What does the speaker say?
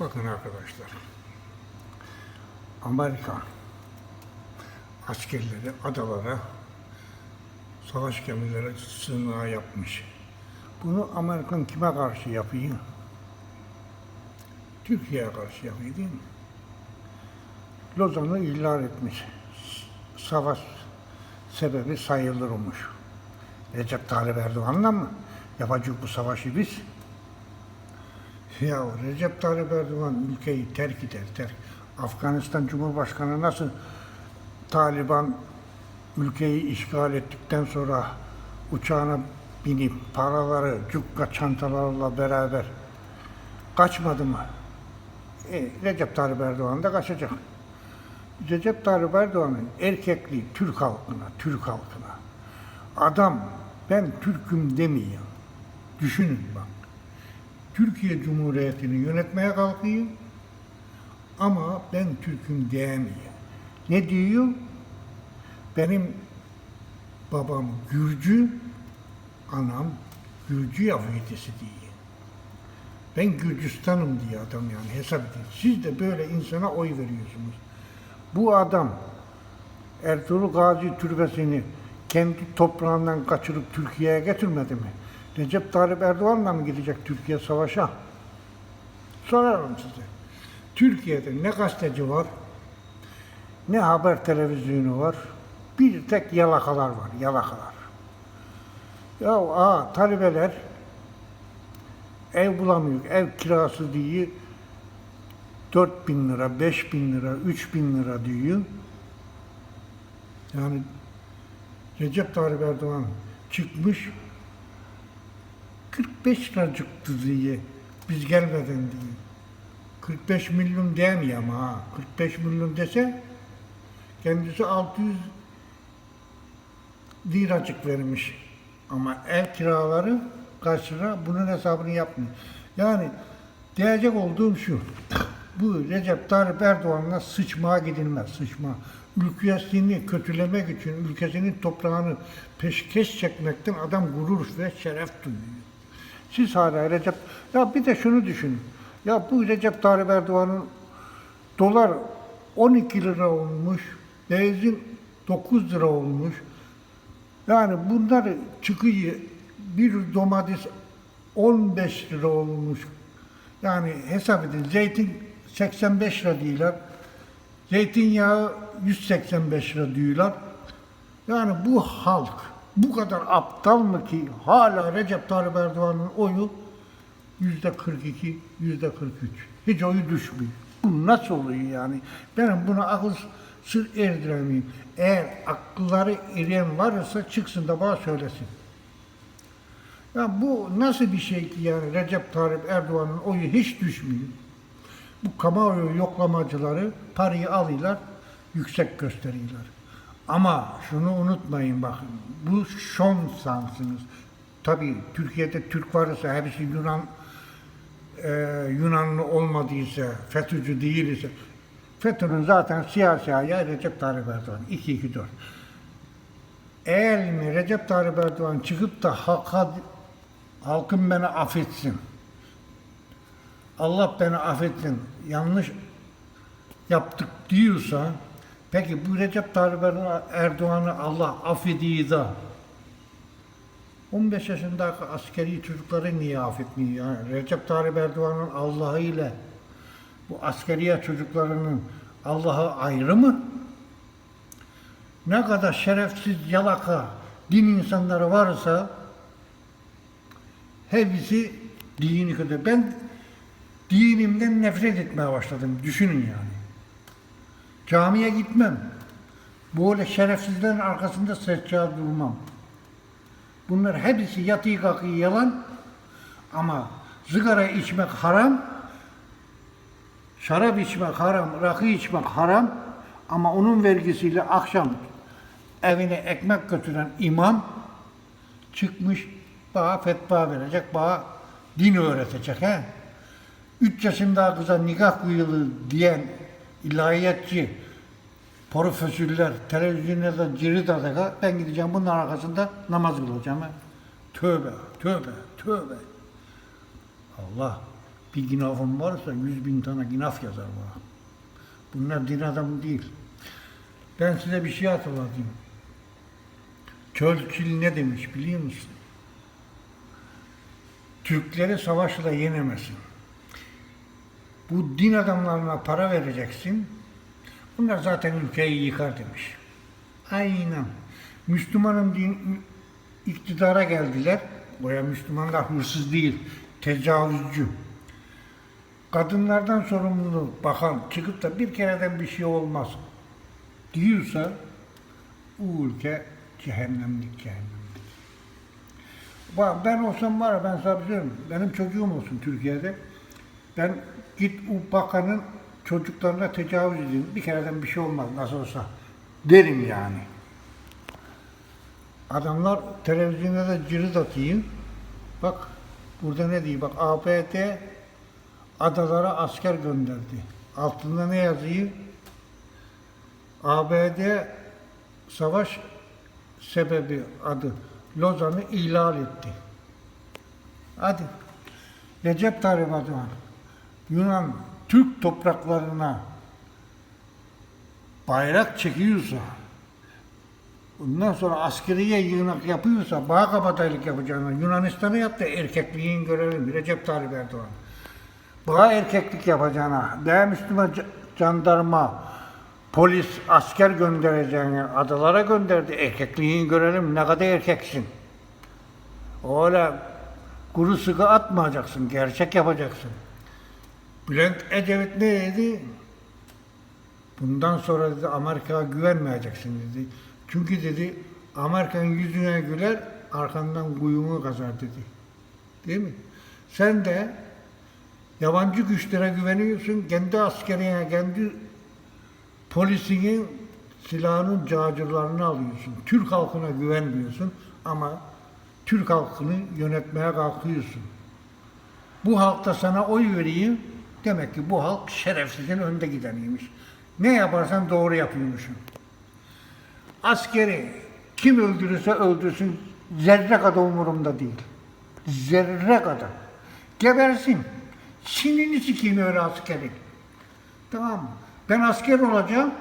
Bakın arkadaşlar. Amerika askerleri adalara savaş gemileri sığınağı yapmış. Bunu Amerikan kime karşı yapıyor? Türkiye'ye karşı yapıyor değil mi? Lozan'ı ihlal etmiş. Savaş sebebi sayılırmış. Recep Tayyip Erdoğan'la mı yapacak bu savaşı biz? Ya Recep Tayyip Erdoğan ülkeyi terk eder, terk. Afganistan Cumhurbaşkanı nasıl Taliban ülkeyi işgal ettikten sonra uçağına binip paraları, cukka çantalarla beraber kaçmadı mı? E, Recep Tayyip Erdoğan da kaçacak. Recep Tayyip Erdoğan'ın erkekliği Türk halkına, Türk halkına. Adam ben Türk'üm demiyor. Düşünün bak. Türkiye Cumhuriyeti'ni yönetmeye kalkıyor ama ben Türk'üm diyemiyor. Ne diyor? Benim babam Gürcü, anam Gürcü Yahudisi diyor. Ben Gürcistan'ım diye adam yani hesap edin. Siz de böyle insana oy veriyorsunuz. Bu adam Ertuğrul Gazi Türbesi'ni kendi toprağından kaçırıp Türkiye'ye getirmedi mi? Recep Tayyip Erdoğan'la mı gidecek Türkiye savaşa? Sorarım size. Türkiye'de ne gazeteci var, ne haber televizyonu var, bir tek yalakalar var, yalakalar. Ya aa, talebeler ev bulamıyor, ev kirası diye 4 bin lira, 5 bin lira, 3 bin lira diyor. Yani Recep Tayyip Erdoğan çıkmış 45 liracıktı diye biz gelmeden diye. 45 milyon demiyor ama ha. 45 milyon dese kendisi 600 liracık vermiş. Ama ev kiraları kaç lira bunun hesabını yapmıyor. Yani diyecek olduğum şu. Bu Recep Tayyip Erdoğan'la sıçmaya gidilmez, sıçma. Ülkesini kötülemek için ülkesinin toprağını peşkeş çekmekten adam gurur ve şeref duyuyor. Siz hala Recep... Ya bir de şunu düşünün. Ya bu Recep Tayyip Erdoğan'ın dolar 12 lira olmuş, benzin 9 lira olmuş. Yani bunlar çıkıyor, bir domates 15 lira olmuş. Yani hesap edin, zeytin 85 lira diyorlar. Zeytinyağı 185 lira diyorlar. Yani bu halk bu kadar aptal mı ki hala Recep Tayyip Erdoğan'ın oyu yüzde 42, yüzde 43. Hiç oyu düşmüyor. Bu nasıl oluyor yani? Benim buna akıl sır erdiremeyim. Eğer akılları eriyen varsa çıksın da bana söylesin. Ya bu nasıl bir şey ki yani Recep Tayyip Erdoğan'ın oyu hiç düşmüyor. Bu kamuoyu yoklamacıları parayı alıyorlar, yüksek gösteriyorlar. Ama şunu unutmayın bakın, bu şon sansınız. Tabii Türkiye'de Türk varsa hepsi Yunan e, Yunanlı olmadıysa, FETÖ'cü değilse, FETÖ'nün zaten siyasi ayağı Recep Tayyip Erdoğan. 2-2-4. Eğer mi Recep Tayyip Erdoğan çıkıp da halka, halkım beni affetsin, Allah beni affetsin, yanlış yaptık diyorsa, peki bu Recep Tayyip Erdoğan'ı Allah affediyor da, 15 yaşındaki askeri çocukları niye affetmiyor? Yani Recep Tayyip Erdoğan'ın Allah'ı ile bu askeriye çocuklarının Allah'ı ayrı mı? Ne kadar şerefsiz yalaka din insanları varsa hepsi dini kötü. Ben dinimden nefret etmeye başladım. Düşünün yani. Camiye gitmem. Böyle şerefsizlerin arkasında seccade durmam. Bunlar hepsi yatı kalkı yalan ama sigara içmek haram, şarap içmek haram, rakı içmek haram ama onun vergisiyle akşam evine ekmek götüren imam çıkmış bana fetva verecek, bana din öğretecek. He? Üç yaşında kıza nikah kıyılı diyen ilahiyatçı, profesörler televizyonda cirit atacak, ben gideceğim bunun arkasında namaz kılacağım. Tövbe, tövbe, tövbe. Allah bir ginafım varsa yüz bin tane ginaf yazar bana. Bunlar din adamı değil. Ben size bir şey hatırlatayım. Churchill ne demiş biliyor musun? Türkleri savaşla yenemezsin. Bu din adamlarına para vereceksin. Bunlar zaten ülkeyi yıkar demiş. Aynen. Müslümanın din, iktidara geldiler. Boya Müslümanlar hırsız değil, tecavüzcü. Kadınlardan sorumlu bakan çıkıp da bir kereden bir şey olmaz diyorsa o ülke cehennemlik cehennemlik. Ben olsam var ya ben sana bir şey Benim çocuğum olsun Türkiye'de. Ben git bakanın çocuklarına tecavüz edeyim. Bir kereden bir şey olmaz nasıl olsa. Derim yani. Adamlar televizyonda da cirit atıyor. Bak burada ne diyor? Bak ABD adalara asker gönderdi. Altında ne yazıyor? ABD savaş sebebi adı Lozan'ı ihlal etti. Hadi. Recep Tayyip Erdoğan Yunan Türk topraklarına bayrak çekiyorsa Ondan sonra askeriye yığınak yapıyorsa bağ kabadayılık yapacağını Yunanistan'a yaptı erkekliğin görelim Recep Tayyip Erdoğan. Bağ erkeklik yapacağına, daha Müslüman jandarma, polis, asker göndereceğini adalara gönderdi. Erkekliğini görelim ne kadar erkeksin. Öyle kuru sıkı atmayacaksın, gerçek yapacaksın. Bülent Ecevit ne dedi? Bundan sonra dedi Amerika'ya güvenmeyeceksin dedi. Çünkü dedi Amerika'nın yüzüne güler, arkandan kuyumu kazar dedi. Değil mi? Sen de yabancı güçlere güveniyorsun, kendi askerine, kendi polisinin silahının cacırlarını alıyorsun. Türk halkına güvenmiyorsun ama Türk halkını yönetmeye kalkıyorsun. Bu halk da sana oy veriyor. Demek ki bu halk şerefsizin önde gideniymiş. Ne yaparsan doğru yapıyormuşsun. Askeri kim öldürürse öldürsün zerre kadar umurumda değil. Zerre kadar. Gebersin. Sinini sikeyim öyle askeri. Tamam mı? Ben asker olacağım.